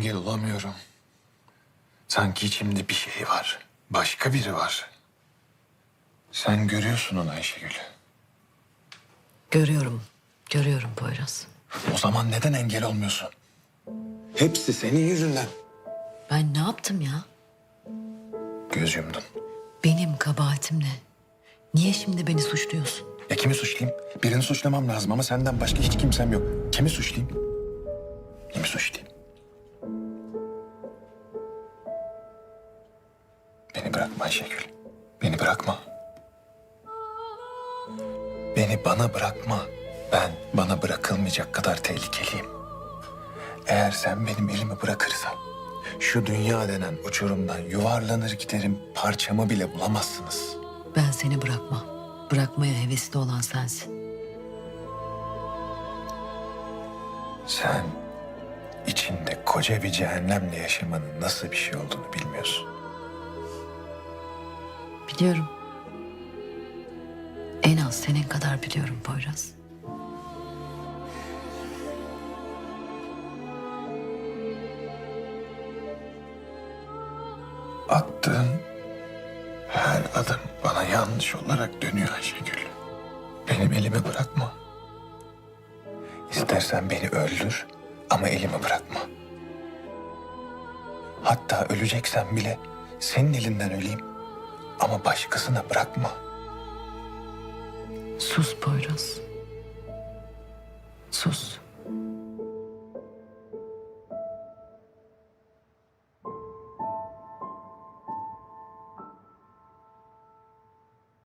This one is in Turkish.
engel olamıyorum. Sanki içimde bir şey var. Başka biri var. Sen görüyorsun onu Ayşegül. Görüyorum. Görüyorum Poyraz. O zaman neden engel olmuyorsun? Hepsi senin yüzünden. Ben ne yaptım ya? Göz yumdun. Benim kabahatim ne? Niye şimdi beni suçluyorsun? Ya kimi suçlayayım? Birini suçlamam lazım ama senden başka hiç kimsem yok. Kimi suçlayayım? Kimi suçlayayım? Bırakma Ayşegül. Beni bırakma. Beni bana bırakma. Ben bana bırakılmayacak kadar tehlikeliyim. Eğer sen benim elimi bırakırsan şu dünya denen uçurumdan yuvarlanır giderim parçamı bile bulamazsınız. Ben seni bırakmam. Bırakmaya hevesli olan sensin. Sen içinde koca bir cehennemle yaşamanın nasıl bir şey olduğunu bilmiyorsun. Biliyorum. En az senin kadar biliyorum Poyraz. Attığın her adım bana yanlış olarak dönüyor Ayşegül. Benim elimi bırakma. İstersen beni öldür ama elimi bırakma. Hatta öleceksem bile senin elinden öleyim ama başkasına bırakma. Sus Poyraz. Sus.